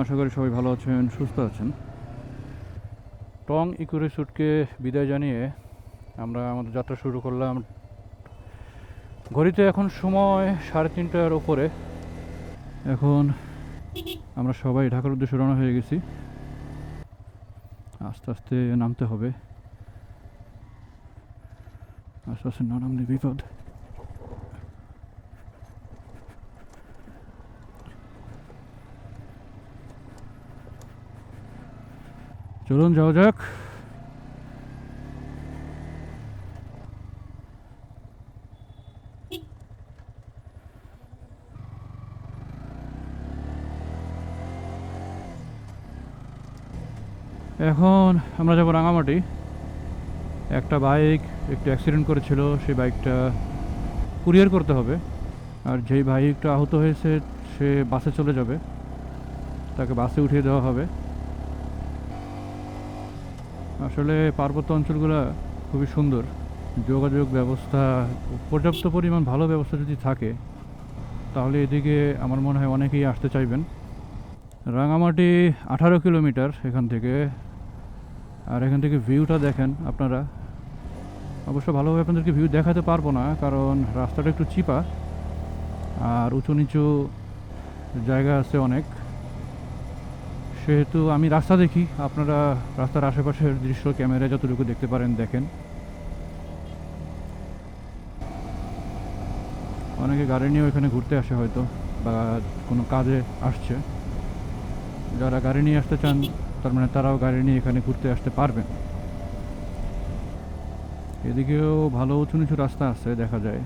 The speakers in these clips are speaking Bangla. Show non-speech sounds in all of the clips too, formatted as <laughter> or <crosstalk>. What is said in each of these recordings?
আশা করি সবাই ভালো আছেন, সুস্থ আছেন। টং ইকো রিসোর্টকে বিদায় জানিয়ে আমরা আমাদের যাত্রা শুরু করলাম। ঘড়িতে এখন সময় সাড়ে তিনটার ওপরে। এখন আমরা সবাই ঢাকার উদ্দেশ্যে রওনা হয়ে গেছি। আস্তে আস্তে নামতে হবে। আস্তে আস্তে না নামলে বিপদ। চলুন, যাওয়া যাক। এখন আমরা যাব রাঙামাটি। একটা বাইক একটু অ্যাক্সিডেন্ট করেছিল, সেই বাইকটা কুরিয়ার করতে হবে। আর যেই বাইকটা আহত হয়েছে, সে বাসে চলে যাবে। তাকে বাসে উঠিয়ে দেওয়া হবে। আসলে পার্বত্য অঞ্চলগুলো খুবই সুন্দর। যোগাযোগ ব্যবস্থা, পর্যাপ্ত পরিমাণ ভালো ব্যবস্থা যদি থাকে, তাহলে এদিকে আমার মনে হয় অনেকেই আসতে চাইবেন। রাঙামাটি আঠারো কিলোমিটার এখান থেকে। আর এখান থেকে ভিউটা দেখেন আপনারা। অবশ্য ভালোভাবে আপনাদেরকে ভিউ দেখাতে পারব না, কারণ রাস্তাটা একটু চিপা। আর উঁচু নিচু জায়গা আছে অনেক। সেহেতু আমি রাস্তা দেখি, আপনারা রাস্তার আশেপাশের দৃশ্য ক্যামেরায় যতটুকু দেখতে পারেন, দেখেন। অনেকে গাড়ি নিয়েও এখানে ঘুরতে আসে হয়তো, বা কোনো কাজে আসছে। যারা গাড়ি নিয়ে আসতে চান, তার মানে তারাও গাড়ি নিয়ে এখানে ঘুরতে আসতে পারবেন। এদিকেও ভালো উঁচু নিচু রাস্তা আছে, দেখা যায়।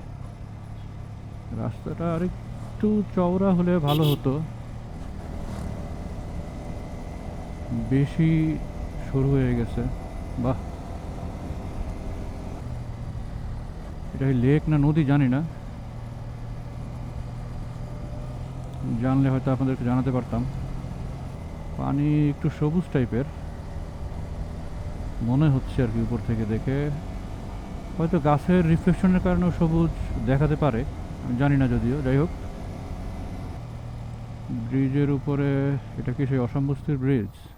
রাস্তাটা আরেকটু চওড়া হলে ভালো হতো। বেশি সরু হয়ে গেছে। বাহ। এটা লেক না নদী জানি না। জানলে হয়তো আপনাদেরকে জানাতে পারতাম। পানি একটু সবুজ টাইপের। মনে হচ্ছে আর কি উপর থেকে দেখে। হয়তো গাছের রিফ্লেকশনের কারণেও সবুজ দেখাতে পারে। আমি জানি না যদিও, যাই হোক। ব্রিজের উপরে, এটা কি সেই অসম্বস্তির ব্রিজ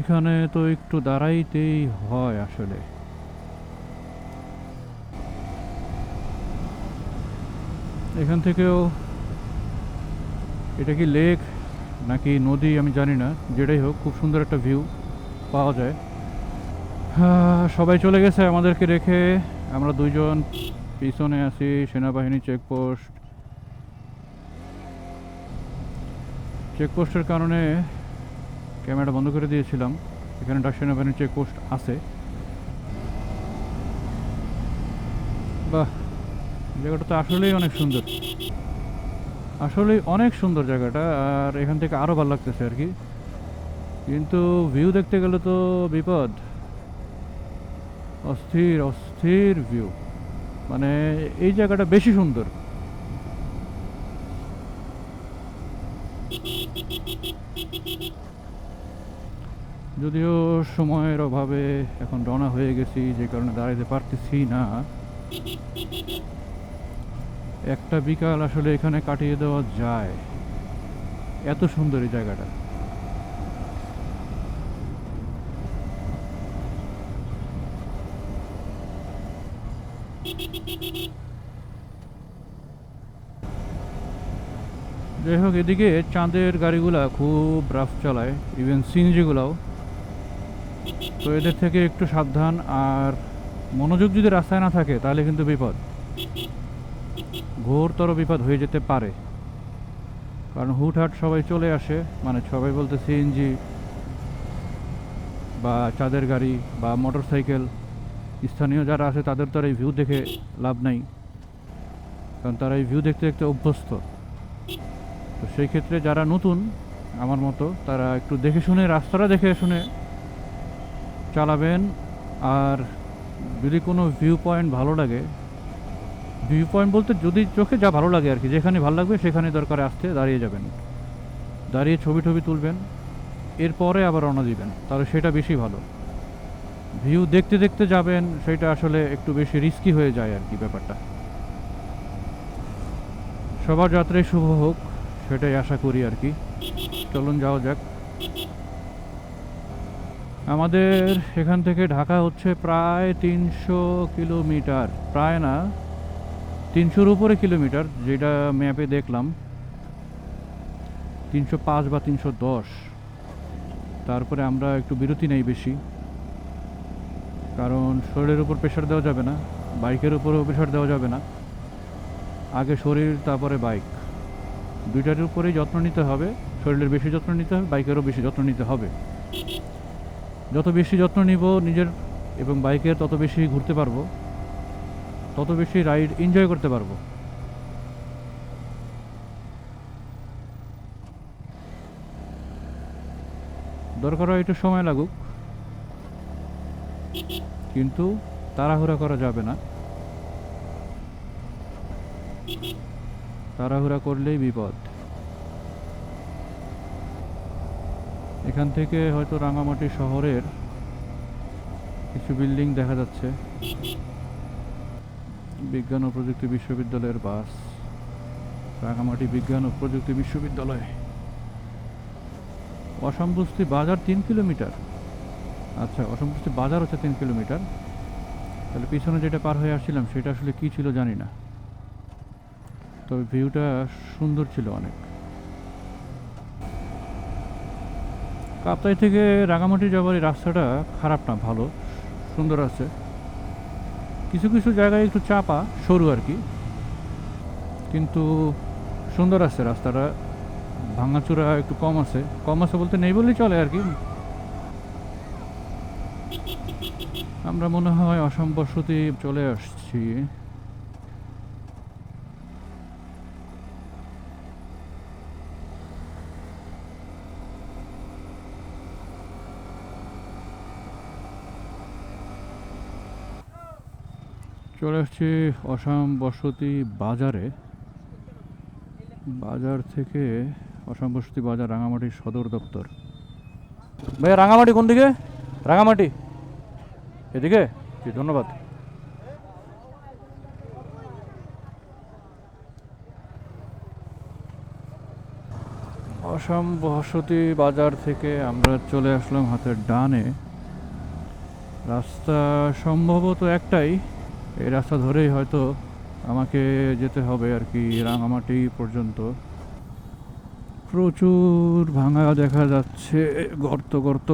এখানে তো একটু দাঁড়াইতেই হয় আসলে। এখান থেকেও এটা কি লেক নাকি নদী আমি জানি না, যেটাই হোক, খুব সুন্দর একটা ভিউ পাওয়া যায়। সবাই চলে গেছে আমাদেরকে রেখে। আমরা দুইজন পিছনে আছি, সেনাবাহিনী চেকপোস্ট চেকপোস্টের কারণে ক্যামেরা বন্ধ করে দিয়েছিলাম। এখানে ডাক সেনাবাহিনীর চেকপোস্ট আছে। বাহ, জায়গাটা তো আসলেই অনেক সুন্দর। আসলেই অনেক সুন্দর জায়গাটা, আর এখান থেকে আরও ভালো লাগতেছে আর কি। কিন্তু ভিউ দেখতে গেলে তো বিপদ। অস্থির অস্থির ভিউ মানে এই জায়গাটা বেশি সুন্দর। যদিও সময়ের অভাবে এখন রওনা হয়ে গেছি, যে কারণে দাঁড়াইতে পারতেছি না। একটা বিকাল আসলে এখানে কাটিয়ে দেওয়া যায়। এত সুন্দর এই জায়গাটা। যাই হোক, এদিকে চাঁদের গাড়িগুলা খুব রাফ চালায় ইভেন সিএনজিগুলাও। তো এদের থেকে একটু সাবধান আর মনোযোগ যদি রাস্তায় না থাকে, তাহলে কিন্তু বিপদ। ঘোরতর বিপদ হয়ে যেতে পারে। কারণ হুটহাট সবাই চলে আসে মানে সবাই বলতে সিএনজি বা চাঁদের গাড়ি বা মোটর সাইকেল স্থানীয় যারা আছে, তাদের তো এই ভিউ দেখে লাভ নাই। কারণ তারা এই ভিউ দেখতে দেখতে অভ্যস্ত। তো সেই ক্ষেত্রে যারা নতুন, আমার মতো, তারা একটু দেখে শুনে, রাস্তাটা দেখে শুনে চালাবেন আর যদি কোনো ভিউ পয়েন্ট ভালো লাগে ভিউ পয়েন্ট বলতে যদি চোখে যা ভালো লাগে আর কি, যেখানে ভালো লাগবে সেখানে দরকার আসতে দাঁড়িয়ে যাবেন। দাঁড়িয়ে ছবি টবি তুলবেন, এরপরে আবার রওনা দিবেন, তাহলে সেটা বেশি ভালো। ভিউ দেখতে দেখতে যাবেন, সেটা আসলে একটু বেশি রিস্কি হয়ে যায় আর কি ব্যাপারটা। সবার যাত্রায় শুভ হোক, সেটাই আশা করি আর কি। চলুন যাওয়া যাক। আমাদের এখান থেকে ঢাকা হচ্ছে প্রায় তিনশো কিলোমিটার। প্রায় না, তিনশোর উপরে কিলোমিটার যেটা ম্যাপে দেখলাম। তিনশো পাঁচ বা তিনশো দশ। তারপরে আমরা একটু বিরতি নেই বেশি। কারণ শরীরের উপর প্রেশার দেওয়া যাবে না বাইকের উপরেও প্রেশার দেওয়া যাবে না। আগে শরীর, তারপরে বাইক দুইটার উপরেই যত্ন নিতে হবে। শরীরের বেশি যত্ন নিতে হবে বাইকেরও বেশি যত্ন নিতে হবে। যত বেশি যত্ন নিব নিজের এবং বাইকের তত বেশি ঘুরতে পারব, তত বেশি রাইড এনজয় করতে পারব। দরকার হয় একটু সময় লাগুক, কিন্তু তাড়াহুড়া করা যাবে না। তাড়াহুড়া করলেই বিপদ। এখান থেকে হয়তো রাঙামাটি শহরের কিছু বিল্ডিং দেখা যাচ্ছে। বিজ্ঞান ও প্রযুক্তি বিশ্ববিদ্যালয়ের বাস। রাঙামাটি বিজ্ঞান ও প্রযুক্তি বিশ্ববিদ্যালয়। অসম্বস্তি বাজার তিন কিলোমিটার। আচ্ছা অসম্বস্তি বাজার হচ্ছে তিন কিলোমিটার। তাহলে পিছনে যেটা পার হয়ে আসছিলাম, সেটা আসলে কি ছিল জানি না। তবে ভিউটা সুন্দর ছিল অনেক। কাপ্তাই থেকে রাঙামাটি যাওয়ার এই রাস্তাটা খারাপ না, ভালো। সুন্দর আছে। কিছু কিছু জায়গায় একটু চাপা, সরু আর কি। কিন্তু সুন্দর আছে রাস্তাটা। ভাঙাচোরা একটু কম আছে। কম আছে বলতে নেই বললেই চলে আর কি। আমরা মনে হয় অসম বসতি চলে আসছি। চলে আসছি অসম বসতি বাজারে। বাজার থেকে অসম বসতি বাজার রাঙামাটির সদর দপ্তর। ভাইয়া, রাঙামাটি কোন দিকে? রাঙামাটি। এদিকে? জি, ধন্যবাদ। অসম বসতি বাজার থেকে আমরা চলে আসলাম হাতের ডানে। রাস্তা সম্ভবত একটাই। এই রাস্তা ধরেই হয়তো আমাকে যেতে হবে আর কি রাঙামাটি পর্যন্ত। প্রচুর ভাঙা দেখা যাচ্ছে, গর্ত গর্ত।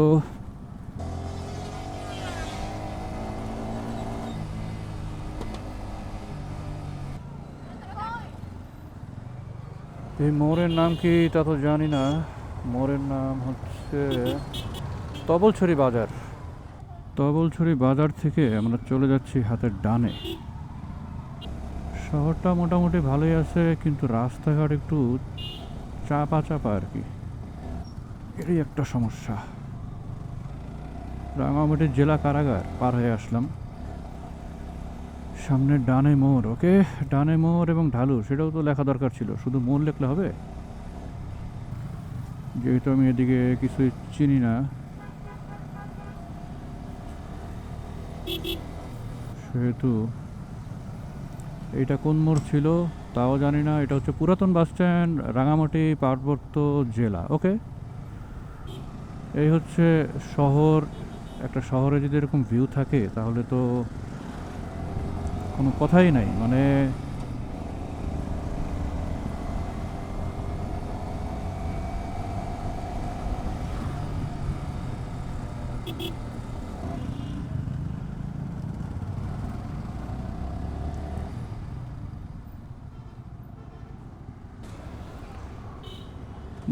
এই মোড়ের নাম কি তা তো জানি না। মোড়ের নাম হচ্ছে তবলছড়ি বাজার। তবলছড়ি বাজার থেকে আমরা চলে যাচ্ছি হাতের ডানে। শহরটা মোটামুটি ভালোই আছে, কিন্তু রাস্তাঘাট একটু চাপা চাপা আর কি। এটাই একটা সমস্যা। রাঙামাটির জেলা কারাগার পার হয়ে আসলাম। সামনে ডানে মোড়, ওকে? ডানে মোড় এবং ঢালু, সেটাও তো লেখা দরকার ছিল। শুধু মোড় লিখলে হবে? যেহেতু আমি এদিকে কিছুই চিনি না সেহেতু এটা কোন মোড় ছিল তাও জানি না। এটা হচ্ছে পুরাতন বাস স্ট্যান্ড, রাঙামাটি পার্বত্য জেলা, ওকে? এই হচ্ছে শহর। একটা শহরে যদি এরকম ভিউ থাকে তাহলে তো কোনো কথাই নাই। মানে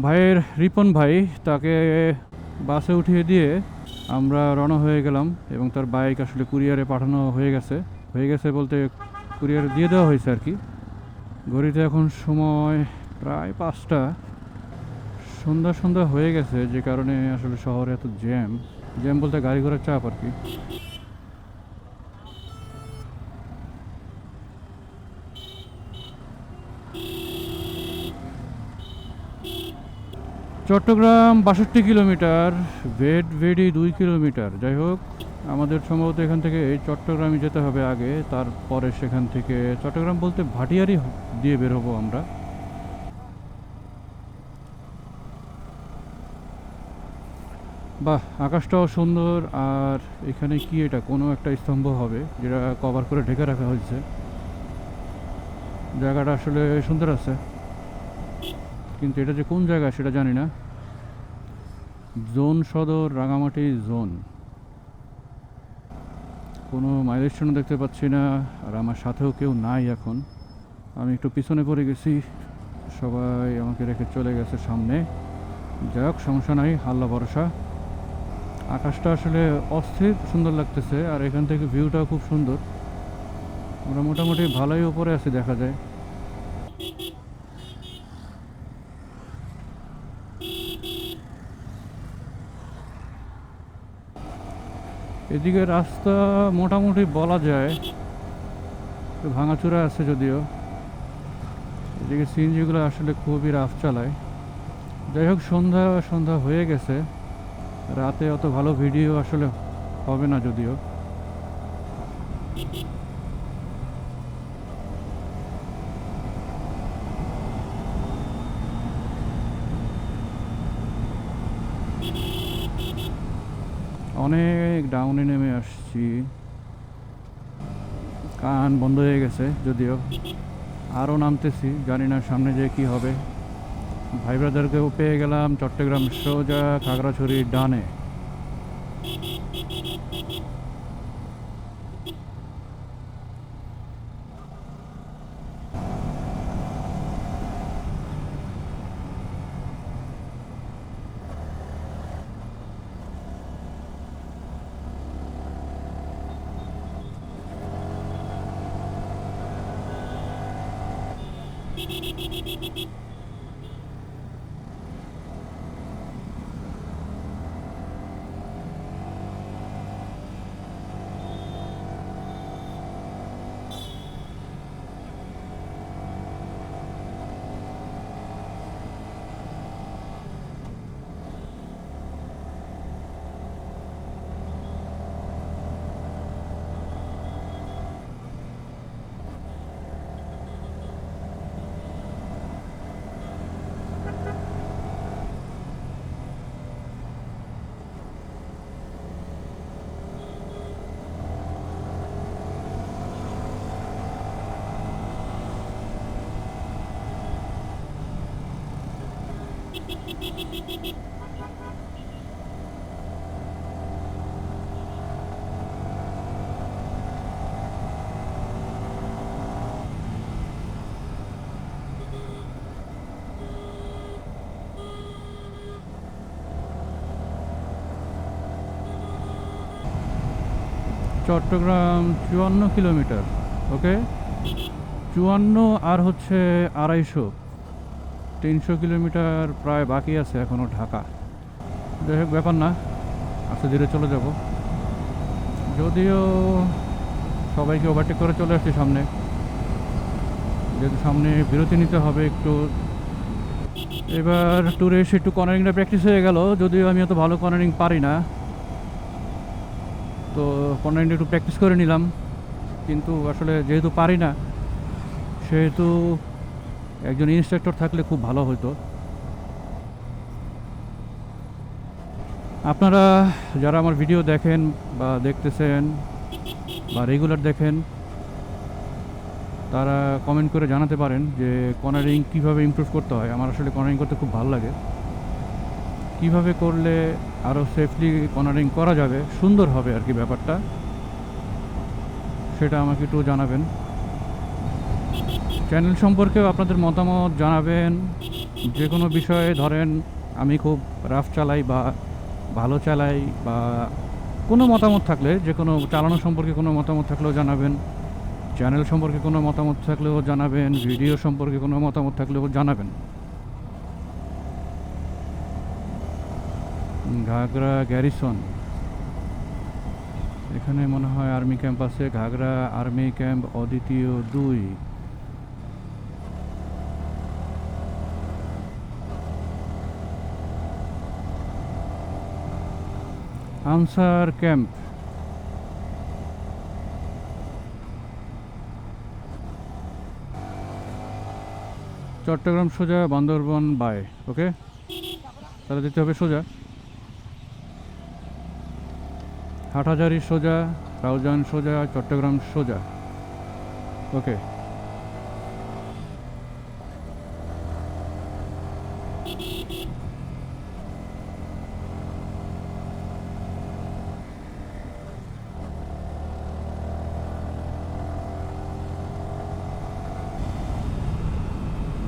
ভাইয়ের রিপন ভাই তাকে বাসে উঠিয়ে দিয়ে আমরা রওনা হয়ে গেলাম এবং তার বাইক আসলে কুরিয়ারে পাঠানো হয়ে গেছে। হয়ে গেছে বলতে কুরিয়ারে দিয়ে দেওয়া হয়েছে আর কি। ঘড়িতে এখন সময় প্রায় পাঁচটা। সন্ধ্যা সন্ধ্যা হয়ে গেছে, যে কারণে আসলে শহরে এত জ্যাম। জ্যাম বলতে গাড়ি ঘোড়ার চাপ আর কি। চট্টগ্রাম বাষট্টি কিলোমিটার ভেড ভেডি দুই কিলোমিটার। যাই হোক, আমাদের সম্ভবত এখান থেকে চট্টগ্রামে যেতে হবে আগে, তারপরে সেখান থেকে চট্টগ্রাম বলতে ভাটিয়ারি দিয়ে বের হব আমরা। বাহ, আকাশটাও সুন্দর, আর এখানে কি এটা? কোনো একটা স্তম্ভ হবে যেটা কভার করে ঢেকে রাখা হয়েছে। জায়গাটা আসলে সুন্দর আছে। কিন্তু এটা যে কোন জায়গা সেটা জানি না। জোন সদর, রাঙামাটি জোন। কোনো মাইলেজ দেখতে পাচ্ছি না, আর আমার সাথেও কেউ নাই এখন। আমি একটু পিছনে পড়ে গেছি, সবাই আমাকে রেখে চলে গেছে সামনে। যাই হোক, সমস্যা নাই হাল্লা ভরসা। আকাশটা আসলে অস্থির, সুন্দর লাগতেছে, আর এখান থেকে ভিউটাও খুব সুন্দর। আমরা মোটামুটি ভালোই উপরে আছি, দেখা যায়। এদিকে রাস্তা মোটামুটি বলা যায়। ভাঙাচুরা আছে যদিও। এদিকে সিএনজিগুলো আসলে খুবই রাফ চালায়। যাই হোক, সন্ধ্যা সন্ধ্যা হয়ে গেছে। রাতে অত ভালো ভিডিও আসলে হবে না যদিও। অনেক ডাউনে নেমে আসছি। কান বন্ধ হয়ে গেছে, যদিও। আরও নামতেছি, জানি না সামনে যে কি হবে। ভাই ব্রাদারকেও পেয়ে গেলাম চট্টগ্রাম সোজা খাগড়াছড়ির ডানে। চট্টগ্রাম চুয়ান্ন কিলোমিটার ওকে চুয়ান্ন আর হচ্ছে আড়াইশো। তিনশো কিলোমিটার প্রায় বাকি আছে এখনও ঢাকা। যাই হোক, ব্যাপার না, আস্তে ধীরে চলে যাব। যদিও সবাইকে ওভারটেক করে চলে আসছি সামনে। যেহেতু সামনে বিরতি নিতে হবে একটু। এবার ট্যুরে এসে একটু কর্নারিংটা প্র্যাকটিস হয়ে গেল, যদিও আমি অত ভালো কর্নারিং পারি না। তো কর্নারিংটা একটু প্র্যাকটিস করে নিলাম। কিন্তু আসলে যেহেতু পারি না, সেহেতু একজন ইনস্ট্রাক্টর থাকলে খুব ভালো হতো। আপনারা যারা আমার ভিডিও দেখেন বা দেখতেছেন বা রেগুলার দেখেন, তারা কমেন্ট করে জানাতে পারেন যে কর্নারিং কীভাবে ইমপ্রুভ করতে হয়। আমার আসলে কর্নারিং করতে খুব ভালো লাগে। কীভাবে করলে আরও সেফলি কর্নারিং করা যাবে, সুন্দর হবে আর কি ব্যাপারটা। সেটা আমাকে একটু জানাবেন। চ্যানেল সম্পর্কেও আপনাদের মতামত জানাবেন। যে কোনো বিষয়ে ধরেন, আমি খুব রাফ চালাই বা ভালো চালাই বা কোনো মতামত থাকলে যে কোনো চালানো সম্পর্কে কোনো মতামত থাকলেও জানাবেন। চ্যানেল সম্পর্কে কোনো মতামত থাকলেও জানাবেন। ভিডিও সম্পর্কে কোনো মতামত থাকলেও জানাবেন। ঘাগরা গ্যারিসন এখানে মনে হয় আর্মি ক্যাম্প আছে, ঘাগরা আর্মি ক্যাম্প অদ্বিতীয় দুই। আনসার ক্যাম্প চট্টগ্রাম সোজা বান্দরবন বাই ওকে তাহলে যেতে হবে সোজা। হাটহাজারি সোজা, রাউজান সোজা, চট্টগ্রাম সোজা। ওকে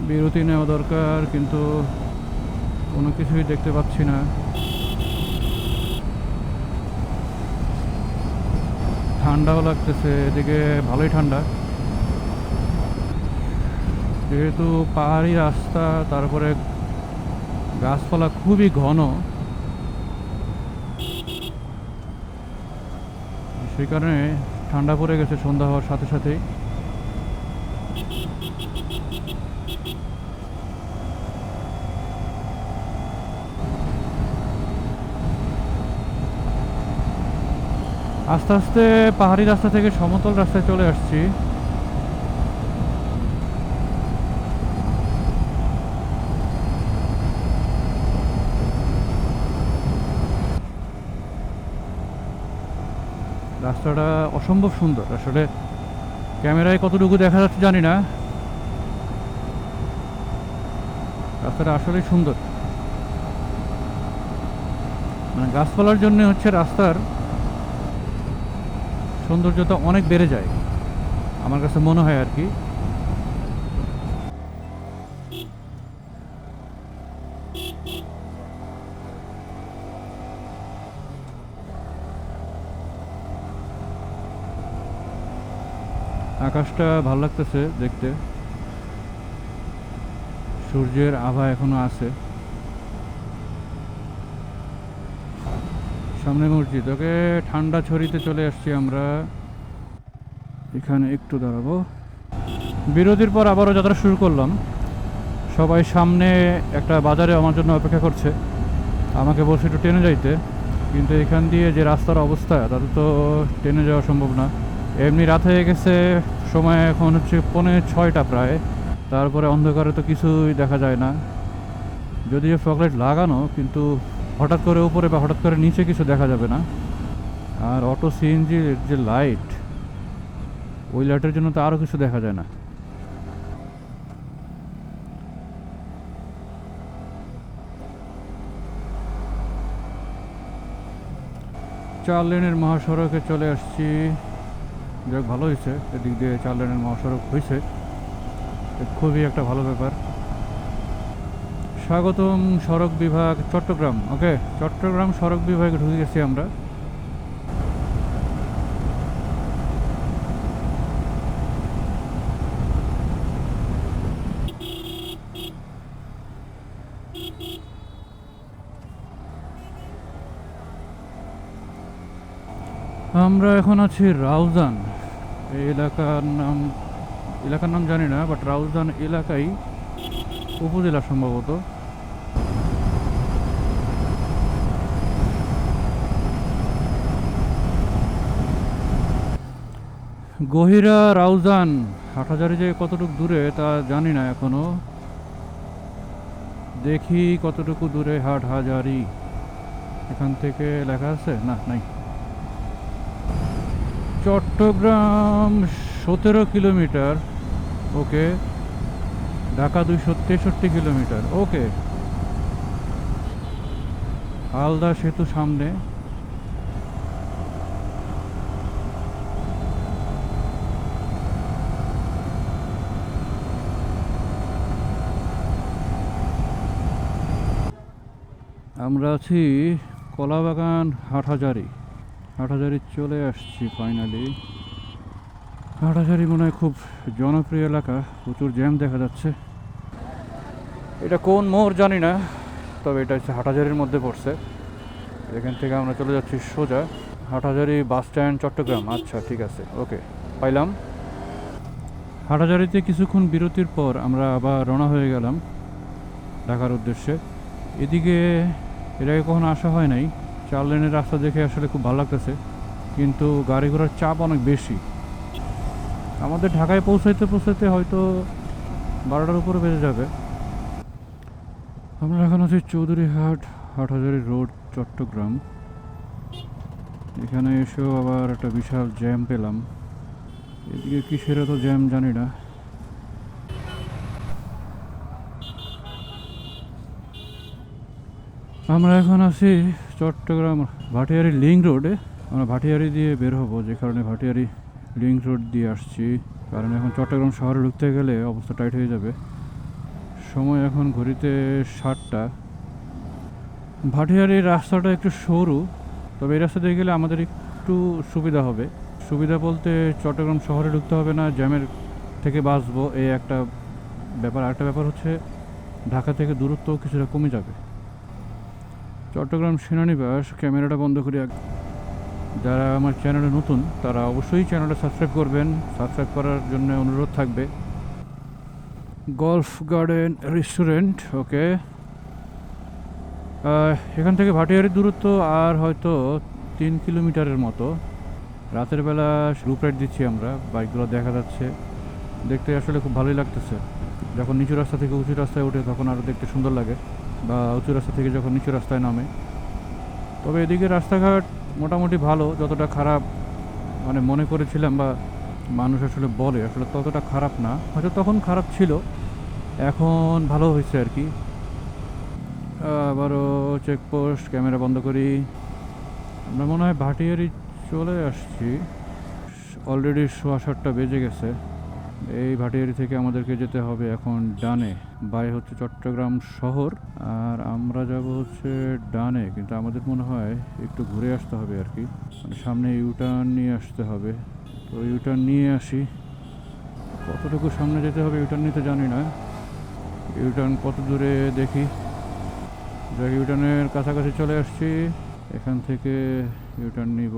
বিরতি নেওয়া দরকার, কিন্তু কোনো কিছুই দেখতে পাচ্ছি না। ঠান্ডাও লাগতেছে, এদিকে ভালোই ঠান্ডা। যেহেতু পাহাড়ি রাস্তা, তারপরে গাছপালা খুবই ঘন। সেই কারণে ঠান্ডা পড়ে গেছে সন্ধ্যা হওয়ার সাথে সাথেই। আস্তে আস্তে পাহাড়ি রাস্তা থেকে সমতল রাস্তায় চলে আসছি। রাস্তাটা অসম্ভব সুন্দর। আসলে ক্যামেরায় কতটুকু দেখা যাচ্ছে জানি না। রাস্তাটা আসলেই সুন্দর। মানে গাছপালার জন্য হচ্ছে রাস্তার সৌন্দর্যতা অনেক বেড়ে যায়। আমার কাছে মনে হয় আর কি। আকাশটা ভালো লাগতেছে দেখতে। সূর্যের আভা এখনও আছে। সামনে মসজিদ। ওকে, ঠান্ডা ছড়িতে চলে আসছি আমরা। এখানে একটু দাঁড়াবো। বিরতির পর আবারও যাত্রা শুরু করলাম। সবাই সামনে একটা বাজারে আমার জন্য অপেক্ষা করছে। আমাকে বসে একটু ট্রেনে যাইতে। কিন্তু এখান দিয়ে যে রাস্তার অবস্থা, তাতে তো ট্রেনে যাওয়া সম্ভব না। এমনি রাত হয়ে গেছে, সময় এখন হচ্ছে পৌনে ছয়টা প্রায়। তারপরে অন্ধকারে তো কিছুই দেখা যায় না। যদিও ফকলাইট লাগানো, কিন্তু হঠাৎ করে উপরে বা হঠাৎ করে নিচে কিছু দেখা যাবে না। আর অটো সিএনজির যে লাইট ওই লাইটের জন্য তো আরও কিছু দেখা যায় না। চার লেনের মহাসড়কে চলে আসছি। যাক, ভালো হয়েছে। এদিক দিয়ে চার লেনের মহাসড়ক হয়েছে। খুবই একটা ভালো ব্যাপার। স্বাগতম সড়ক বিভাগ চট্টগ্রাম, ওকে? চট্টগ্রাম সড়ক বিভাগে ঢুকে গেছি আমরা। আমরা এখন আছি রাউজান। এই এলাকার নাম এলাকার নাম জানি না বাট রাউজান এলাকায় উপজেলা সম্ভবত। গহিরা রাউজান, হাটহাজারি যে কতটুকু দূরে তা জানি না এখনও। দেখি কতটুকু দূরে হাট হাজারি এখান থেকে লেখা আছে? না, নাই। চট্টগ্রাম সতেরো কিলোমিটার। ওকে। ঢাকা দুইশো তেষট্টি কিলোমিটার। ওকে। হালদা সেতু সামনে। আমরা আছি কলাবাগান হাটহাজারি। হাটহাজারি চলে আসছি ফাইনালি হাটহাজারি মনে হয় খুব জনপ্রিয় এলাকা, প্রচুর জ্যাম দেখা যাচ্ছে। এটা কোন মোড় জানি না, তবে এটা হচ্ছে হাটহাজারির মধ্যে পড়ছে। এখান থেকে আমরা চলে যাচ্ছি সোজা। Hathazari bus stand, Chattogram. আচ্ছা ঠিক আছে। ওকে, পাইলাম। হাটহাজারিতে কিছুক্ষণ বিরতির পর আমরা আবার রওনা হয়ে গেলাম ঢাকার উদ্দেশ্যে। এদিকে এর আগে কখনো আসা হয় নাই। চার লেনের রাস্তা দেখে আসলে খুব ভালো লাগতেছে। কিন্তু গাড়ি ঘোড়ার চাপ অনেক বেশি। আমাদের ঢাকায় পৌঁছাইতে পৌঁছাইতে হয়তো বারোটার উপরে বেজে যাবে। আমরা এখন আছি চৌধুরীহাট, হাটহাজারি রোড, চট্টগ্রাম। এখানে এসেও আবার একটা বিশাল জ্যাম পেলাম। এদিকে কিসের এত জ্যাম জানি না। আমরা এখন আছি চট্টগ্রাম ভাটিয়ারি লিঙ্ক রোডে। আমরা ভাটিয়ারি দিয়ে বের হব, যে কারণে ভাটিয়ারি লিঙ্ক রোড দিয়ে আসছি। কারণ এখন চট্টগ্রাম শহরে ঢুকতে গেলে অবস্থা টাইট হয়ে যাবে। সময় এখন ঘড়িতে সাতটা। ভাটিয়ারির রাস্তাটা একটু সরু, তবে এই রাস্তা দিয়ে গেলে আমাদের একটু সুবিধা হবে। সুবিধা বলতে চট্টগ্রাম শহরে ঢুকতে হবে না, জ্যামের থেকে বাঁচবো। এই একটা ব্যাপার। আরেকটা ব্যাপার হচ্ছে, ঢাকা থেকে দূরত্ব কিছুটা কমে যাবে। চট্টগ্রাম সেনানিবাস ক্যামেরাটা বন্ধ করে যারা আমার চ্যানেলে নতুন, তারা অবশ্যই চ্যানেলটা সাবস্ক্রাইব করবেন। সাবস্ক্রাইব করার জন্য অনুরোধ থাকবে। Golf garden restaurant, okay. এখান থেকে ভাটিয়ারির দূরত্ব আর হয়তো তিন কিলোমিটারের মতো। রাতের বেলা রুপ রাইড দিচ্ছি আমরা, বাইকগুলো দেখা যাচ্ছে। দেখতে আসলে খুব ভালোই লাগতেছে। যখন নিচু রাস্তা থেকে উঁচু রাস্তায় ওঠে, তখন আরও দেখতে সুন্দর লাগে। বা উঁচু রাস্তা থেকে যখন নিচু রাস্তায় নামে। তবে এদিকে রাস্তাঘাট মোটামুটি ভালো, যতটা খারাপ মানে মনে করেছিলাম বা মানুষ আসলে বলে, আসলে ততটা খারাপ না। হয়তো তখন খারাপ ছিল, এখন ভালো হয়েছে আর কি। আবারও চেকপোস্ট ক্যামেরা বন্ধ করি। আমরা মনে হয় ভাটিয়ারি চলে আসছি। অলরেডি সোয়া সাতটা বেজে গেছে। এই ভাটিয়ারি থেকে আমাদেরকে যেতে হবে এখন ডানে। বাই হচ্ছে চট্টগ্রাম শহর, আর আমরা যাব হচ্ছে ডানে, কিন্তু আমাদের মনে হয় একটু ঘুরে আসতে হবে আর কি। মানে সামনে ইউটার্ন নিয়ে আসতে হবে। তো ইউটার্ন নিয়ে আসি। কতটুকু সামনে যেতে হবে ইউটার্ন নিতে জানি না। ইউটার্ন কত দূরে দেখি। যাক ইউটার্নের কাছাকাছি চলে আসছি। এখান থেকে ইউটার্ন নিব।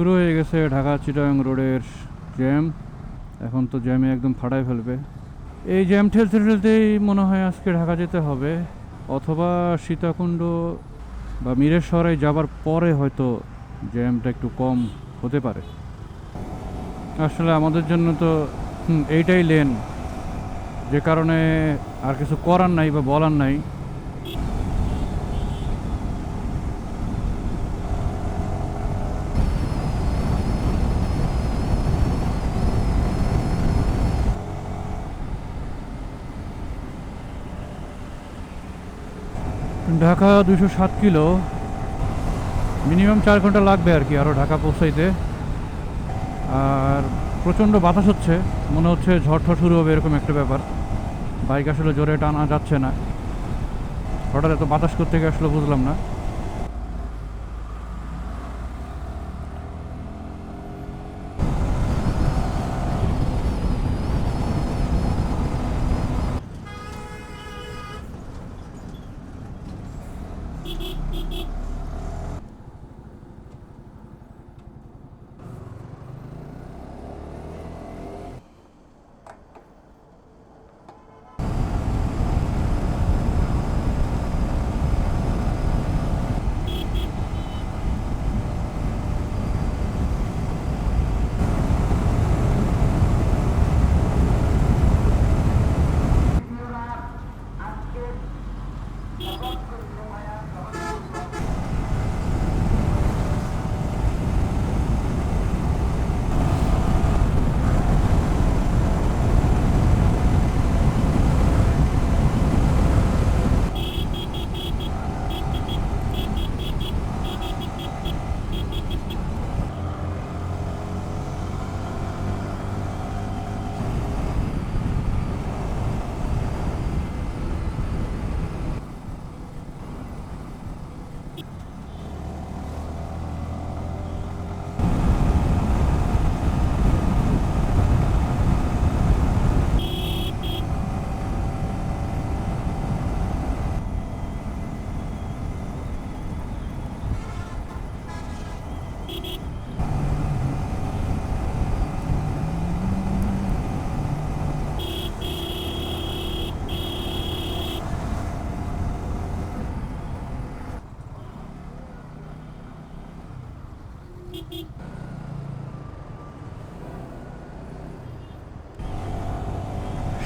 শুরু হয়ে গেছে ঢাকা চিটাং রোডের জ্যাম। এখন তো জ্যামে একদম ফাটায় ফেলবে। এই জ্যাম ঠেলতে ঠেলতেই মনে হয় আজকে ঢাকা যেতে হবে। অথবা সীতাকুণ্ড বা মিরেশ্বরে যাবার পরে হয়তো জ্যামটা একটু কম হতে পারে। আসলে আমাদের জন্য তো এইটাই লেন যে কারণে আর কিছু করার নাই বা বলার নাই। ঢাকা দুশো সাত কিলো। মিনিমাম চার ঘণ্টা লাগবে আর কি আরও ঢাকা পৌঁছাইতে। আর প্রচণ্ড বাতাস হচ্ছে, মনে হচ্ছে ঝড় শুরু হবে এরকম একটা ব্যাপার। বাইক আসলে জোরে টানা যাচ্ছে না। হঠাৎ এত বাতাস করতে গিয়ে আসলে বুঝলাম না। えっ?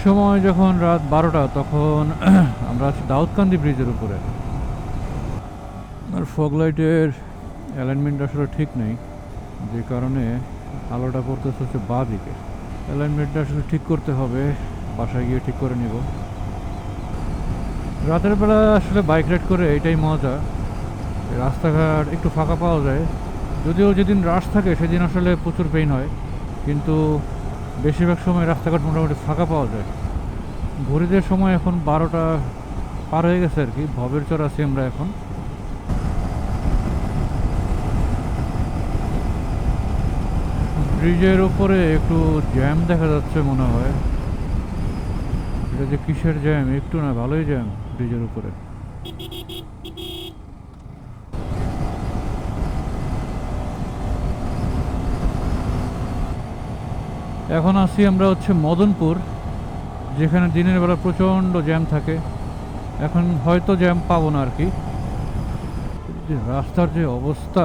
সময় যখন রাত বারোটা, তখন <clears throat> আমরা আছি দাউদকান্দি ব্রিজের উপরে। আর ফগ লাইটের অ্যালাইনমেন্ট আসলে ঠিক নেই। যে কারণে আলোটা পড়তেছে হচ্ছে বাঁ দিকে। অ্যালাইনমেন্টটা আসলে ঠিক করতে হবে, বাসায় গিয়ে ঠিক করে নিব। রাতের বেলা আসলে বাইক রাইড করে এটাই মজা। রাস্তাঘাট একটু ফাঁকা পাওয়া যায়। যদিও যেদিন রাশ থাকে, সেদিন আসলে প্রচুর পেইন হয়। কিন্তু বেশিরভাগ সময় রাস্তাঘাট মোটামুটি ফাঁকা পাওয়া যায়। ঘড়িদের সময় এখন বারোটা পার হয়ে গেছে আর কি, ভবের চর আছি আমরা এখন। ব্রিজের ওপরে একটু জ্যাম দেখা যাচ্ছে মনে হয়। এটা যে কিসের জ্যাম? একটু না, ভালোই জ্যাম ব্রিজের উপরে। এখন আসি আমরা হচ্ছে মদনপুর, যেখানে দিনের বেলা প্রচণ্ড জ্যাম থাকে। এখন হয়তো জ্যাম পাবো না আর কি। রাস্তার যে অবস্থা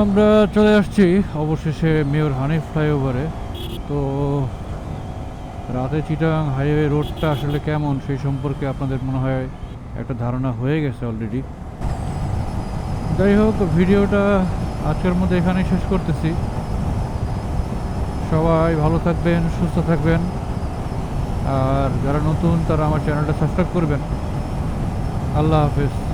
আমরা চলে আসছি অবশেষে মেয়র হানিফ ফ্লাইওভারে। তো, রাতে চিটাং হাইওয়ে রোডটা আসলে কেমন সেই সম্পর্কে আপনাদের মনে হয় একটা ধারণা হয়ে গেছে অলরেডি যাই হোক ভিডিওটা আজকের মধ্যে এখানেই শেষ করতেছি। সবাই ভালো থাকবেন, সুস্থ থাকবেন। আর যারা নতুন, তারা আমার চ্যানেলটা সাবস্ক্রাইব করবেন। আল্লাহ হাফেজ।